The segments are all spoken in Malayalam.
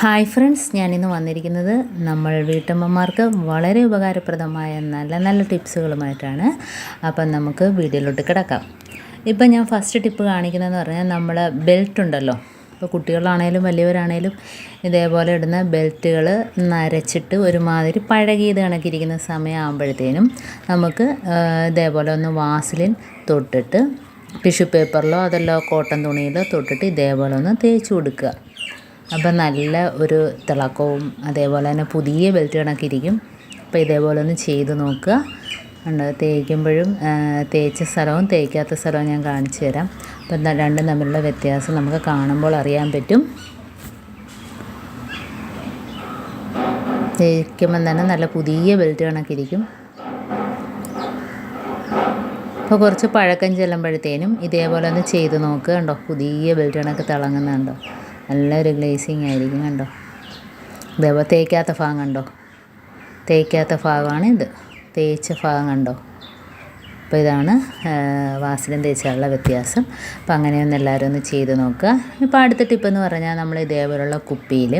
ഹായ് ഫ്രണ്ട്സ് ഞാനിന്ന് വന്നിരിക്കുന്നത് നമ്മൾ വീട്ടമ്മമാർക്ക് വളരെ ഉപകാരപ്രദമായ നല്ല നല്ല ടിപ്സുകളുമായിട്ടാണ്. അപ്പം നമുക്ക് വീഡിയോയിലോട്ട് കിടക്കാം. ഇപ്പം ഞാൻ ഫസ്റ്റ് ടിപ്പ് കാണിക്കുന്നതെന്ന് പറഞ്ഞാൽ നമ്മൾ ബെൽറ്റ് ഉണ്ടല്ലോ. ഇപ്പോൾ കുട്ടികളാണേലും വലിയവരാണേലും ഇതേപോലെ ഇടുന്ന ബെൽറ്റുകൾ നരച്ചിട്ട് ഒരുമാതിരി പഴകിയത് കണക്കിരിക്കുന്ന സമയമാകുമ്പോഴത്തേനും നമുക്ക് ഇതേപോലെ ഒന്ന് വാസിലിൻ തൊട്ടിട്ട് ടിഷ്യൂ പേപ്പറിലോ അതല്ലോ കോട്ടൺ തുണിയിലോ തൊട്ടിട്ട് ഇതേപോലെ ഒന്ന് തേച്ച് കൊടുക്കുക. അപ്പം നല്ല ഒരു തിളക്കവും അതേപോലെ തന്നെ പുതിയ ബെൽറ്റ് കണക്കിരിക്കും അപ്പോൾ ഇതേപോലെ ഒന്ന് ചെയ്ത് നോക്കുക. ഉണ്ട് തേക്കുമ്പോഴും തേച്ച സ്ഥലവും തേക്കാത്ത സ്ഥലവും ഞാൻ കാണിച്ചു തരാം. അപ്പം രണ്ടും തമ്മിലുള്ള വ്യത്യാസം നമുക്ക് കാണുമ്പോൾ അറിയാൻ പറ്റും. തേക്കുമ്പം തന്നെ നല്ല പുതിയ ബെൽറ്റ് കണക്കിരിക്കും അപ്പോൾ കുറച്ച് പഴക്കം ചെല്ലുമ്പോഴത്തേനും ഇതേപോലെ ഒന്ന് ചെയ്ത് നോക്കുക കണ്ടോ പുതിയ ബെൽറ്റ് കണക്ക് തിളങ്ങുന്നുണ്ടോ. നല്ലൊരു ഗ്ലേസിങ് ആയിരിക്കും കണ്ടോ? ഇതേപോലെ തേക്കാത്ത ഭാഗം കണ്ടോ? തേക്കാത്ത ഭാഗമാണ് ഇത്. തേച്ച ഭാഗം കണ്ടോ? അപ്പോൾ ഇതാണ് വാസിലും തേച്ചാലുള്ള വ്യത്യാസം. അപ്പോൾ അങ്ങനെയൊന്ന് എല്ലാവരും ഒന്ന് ചെയ്ത് നോക്കുക. ഇപ്പോൾ അടുത്ത ടിപ്പ് എന്ന് പറഞ്ഞാൽ നമ്മൾ ഇതേപോലുള്ള കുപ്പിയിൽ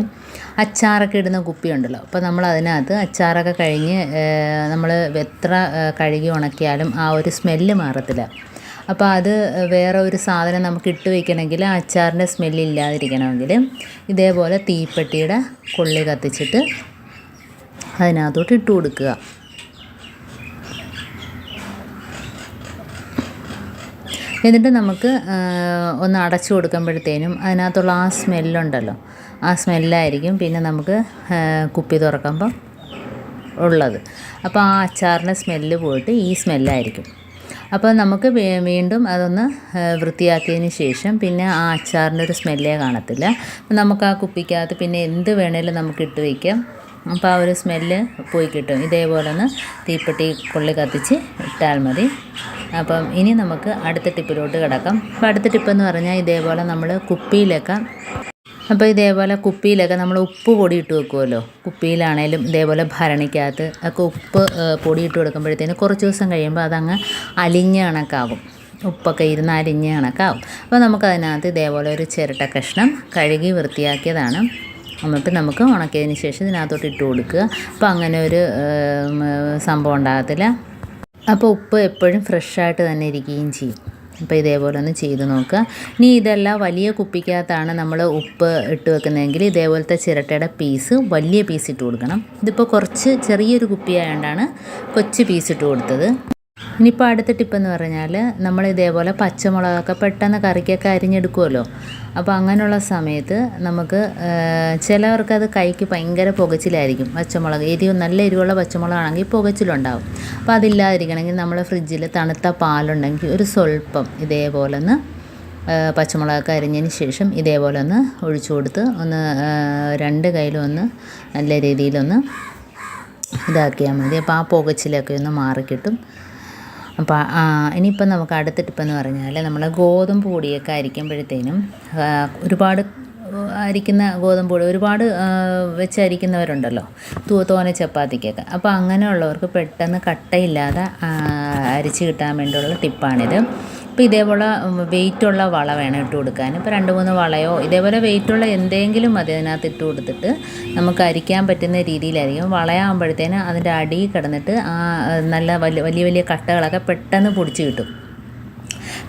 അച്ചാറൊക്കെ ഇടുന്ന കുപ്പി ഉണ്ടല്ലോ. അപ്പോൾ നമ്മൾ അതിനകത്ത് അച്ചാറൊക്കെ കഴിഞ്ഞ് നമ്മൾ എത്ര കഴുകി ഉണക്കിയാലും ആ ഒരു സ്മെല്ല് മാറത്തില്ല. അപ്പോൾ അത് വേറെ ഒരു സാധനം നമുക്ക് ഇട്ട് വയ്ക്കണമെങ്കിൽ ആ അച്ചാറിന്റെ സ്മെല്ല് ഇല്ലാതിരിക്കണമെങ്കിൽ ഇതേപോലെ തീപ്പെട്ടിയുടെ കൊള്ളി കത്തിച്ചിട്ട് അതിനകത്തോട്ട് ഇട്ട് കൊടുക്കുക. എന്നിട്ട് നമുക്ക് ഒന്ന് അടച്ചു കൊടുക്കുമ്പോഴത്തേനും അതിനകത്തുള്ള ആ സ്മെല്ലുണ്ടല്ലോ ആ സ്മെല്ലായിരിക്കും പിന്നെ നമുക്ക് കുപ്പി തുറക്കുമ്പം ഉള്ളത്. അപ്പോൾ ആ അച്ചാറിന്റെ സ്മെല്ല് പോയിട്ട് ഈ സ്മെല്ലായിരിക്കും അപ്പോൾ നമുക്ക് വീണ്ടും അതൊന്ന് വൃത്തിയാക്കിയതിന് ശേഷം പിന്നെ ആ അച്ചാറിന്റെ ഒരു സ്മെല്ലേ കാണത്തില്ല. നമുക്ക് ആ കുപ്പിക്കകത്ത് പിന്നെ എന്ത് വേണേലും നമുക്ക് ഇട്ട് വയ്ക്കാം അപ്പോൾ ആ ഒരു സ്മെല്ല് പോയി കിട്ടും. ഇതേപോലെ ഒന്ന് തീപ്പെട്ടി കൊള്ളി കത്തിച്ച് ഇട്ടാൽ മതി. അപ്പം ഇനി നമുക്ക് അടുത്ത ടിപ്പിലോട്ട് കിടക്കാം. അപ്പോൾ അടുത്ത ടിപ്പെന്ന് പറഞ്ഞാൽ ഇതേപോലെ നമ്മൾ കുപ്പിയിലൊക്കെ അപ്പോൾ ഇതേപോലെ കുപ്പിയിലൊക്കെ നമ്മൾ ഉപ്പ് പൊടി ഇട്ട് വെക്കുമല്ലോ കുപ്പിയിലാണേലും ഇതേപോലെ ഭരണിക്കകത്ത് ഒക്കെ ഉപ്പ് പൊടി ഇട്ട് കൊടുക്കുമ്പോഴത്തേന് കുറച്ച് ദിവസം കഴിയുമ്പോൾ അതങ്ങ് അലിഞ്ഞ കണക്കാവും. ഉപ്പൊക്കെ ഇരുന്ന് അലിഞ്ഞ കണക്കാവും. അപ്പോൾ നമുക്കതിനകത്ത് ഇതേപോലെ ഒരു ചിരട്ട കഷ്ണം കഴുകി വൃത്തിയാക്കിയതാണ്. എന്നിട്ട് നമുക്ക് ഉണക്കിയതിന് ശേഷം ഇതിനകത്തോട്ട് ഇട്ട് കൊടുക്കുക. അപ്പോൾ അങ്ങനെ ഒരു സംഭവം ഉണ്ടാകത്തില്ല. അപ്പോൾ ഉപ്പ് എപ്പോഴും ഫ്രഷായിട്ട് തന്നെ ഇരിക്കുകയും ചെയ്യും. അപ്പോൾ ഇതേപോലെ ഒന്ന് ചെയ്ത് നോക്കുക ഇനി ഇതെല്ലാം വലിയ കുപ്പിക്കകത്താണ് നമ്മൾ ഉപ്പ് ഇട്ട് വെക്കുന്നതെങ്കിൽ ഇതേപോലത്തെ ചിരട്ടയുടെ പീസ് വലിയ പീസ് ഇട്ട് കൊടുക്കണം. ഇതിപ്പോൾ കുറച്ച് ചെറിയൊരു കുപ്പിയായതുകൊണ്ടാണ് കൊച്ചു പീസ് ഇട്ട് കൊടുത്തത്. ഇനിയിപ്പോൾ അടുത്ത ടിപ്പെന്ന് പറഞ്ഞാൽ നമ്മൾ ഇതേപോലെ പച്ചമുളകൊക്കെ പെട്ടെന്ന് കറിക്കൊക്കെ അരിഞ്ഞെടുക്കുമല്ലോ അപ്പോൾ അങ്ങനെയുള്ള സമയത്ത് നമുക്ക് ചിലവർക്കത് കൈക്ക് ഭയങ്കര പുകച്ചിലായിരിക്കും. പച്ചമുളക് എരിവ് നല്ല എരിവുള്ള പച്ചമുളകാണെങ്കിൽ പുകച്ചിലുണ്ടാവും. അപ്പോൾ അതില്ലാതിരിക്കണമെങ്കിൽ നമ്മൾ ഫ്രിഡ്ജിൽ തണുത്ത പാലുണ്ടെങ്കിൽ ഒരു സ്വല്പം ഇതേപോലെ ഒന്ന് പച്ചമുളകൊക്കെ അരിഞ്ഞതിന് ശേഷം ഇതേപോലെ ഒന്ന് ഒഴിച്ചു കൊടുത്ത് ഒന്ന് രണ്ട് കയ്യിലും ഒന്ന് നല്ല രീതിയിലൊന്ന് ഇതാക്കിയാൽ മതി. അപ്പോൾ ആ പുകച്ചിലൊക്കെ ഒന്ന് മാറിക്കിട്ടും. അപ്പോൾ ഇനിയിപ്പം നമുക്ക് അടുത്ത ടിപ്പെന്ന് പറഞ്ഞാൽ നമ്മൾ ഗോതമ്പ് പൊടിയൊക്കെ അരിക്കുമ്പോഴത്തേനും ഒരുപാട് അരിക്കുന്ന ഗോതമ്പ് പൊടി ഒരുപാട് വെച്ച് അരിക്കുന്നവരുണ്ടല്ലോ തോന ചപ്പാത്തിക്കൊക്കെ. അപ്പോൾ അങ്ങനെയുള്ളവർക്ക് പെട്ടെന്ന് കട്ടയില്ലാതെ അരിച്ച് കിട്ടാൻ വേണ്ടിയുള്ള ടിപ്പാണിത്. അപ്പോൾ ഇതേപോലെ വെയിറ്റുള്ള വള വേണം ഇട്ട് കൊടുക്കാൻ. ഇപ്പോൾ രണ്ട് മൂന്ന് വളയോ ഇതേപോലെ വെയിറ്റുള്ള എന്തെങ്കിലും മതി അതിനകത്ത് ഇട്ട് കൊടുത്തിട്ട് നമുക്ക് അരിക്കാൻ പറ്റുന്ന രീതിയിലായിരിക്കും. വളയാകുമ്പോഴത്തേന് അതിന്റെ അടിയിൽ കിടന്നിട്ട് ആ നല്ല വലിയ വലിയ വലിയ കട്ടകളൊക്കെ പെട്ടെന്ന് പൊടിച്ച് കിട്ടും.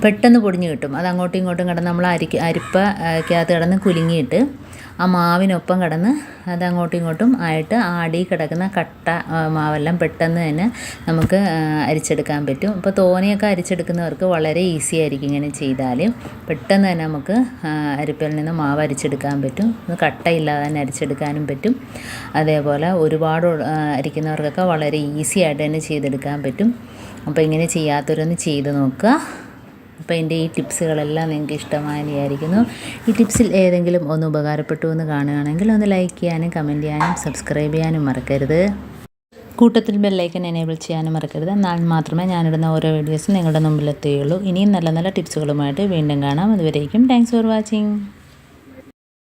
പെട്ടെന്ന് പൊടിഞ്ഞ് കിട്ടും. അത് അങ്ങോട്ടും ഇങ്ങോട്ടും കിടന്ന് നമ്മൾ അരിക്ക അരിപ്പക്കകത്ത് കിടന്ന് കുലുങ്ങിയിട്ട് ആ മാവിനൊപ്പം കിടന്ന് അത് അങ്ങോട്ടും ഇങ്ങോട്ടും ആയിട്ട് ആടി കിടക്കുന്ന കട്ട മാവെല്ലാം പെട്ടെന്ന് തന്നെ നമുക്ക് അരിച്ചെടുക്കാൻ പറ്റും. ഇപ്പോൾ തോനെയൊക്കെ അരിച്ചെടുക്കുന്നവർക്ക് വളരെ ഈസി ആയിരിക്കും ഇങ്ങനെ ചെയ്താൽ പെട്ടെന്ന് തന്നെ നമുക്ക് അരിപ്പിൽ നിന്ന് മാവ് അരിച്ചെടുക്കാൻ പറ്റും. കട്ടയില്ലാതെ തന്നെ അരിച്ചെടുക്കാനും പറ്റും. അതേപോലെ ഒരുപാട് അരിക്കുന്നവർക്കൊക്കെ വളരെ ഈസി ആയിട്ട് തന്നെ ചെയ്തെടുക്കാൻ പറ്റും. അപ്പോൾ ഇങ്ങനെ ചെയ്യാത്തവരൊന്ന് ചെയ്ത് നോക്കുക. അപ്പോൾ എന്റെ ഈ ടിപ്സുകളെല്ലാം നിങ്ങൾക്ക് ഇഷ്ടമായി വിചാരിക്കുന്നു. ഈ ടിപ്സിൽ ഏതെങ്കിലും ഒന്ന് ഉപകാരപ്പെട്ടു എന്ന് കാണുകയാണെങ്കിൽ ഒന്ന് ലൈക്ക് ചെയ്യാനും കമന്റ് ചെയ്യാനും സബ്സ്ക്രൈബ് ചെയ്യാനും മറക്കരുത്. കൂട്ടത്തിൽ ബെല്ലൈക്കൻ എനേബിൾ ചെയ്യാനും മറക്കരുത്. എന്നാൽ മാത്രമേ ഞാനിടുന്ന ഓരോ വീഡിയോസും നിങ്ങളുടെ മുമ്പിലെത്തുകയുള്ളൂ. ഇനിയും നല്ല നല്ല ടിപ്സുകളുമായിട്ട് വീണ്ടും കാണാം. അതുവരേക്കും താങ്ക്സ് ഫോർ വാച്ചിങ്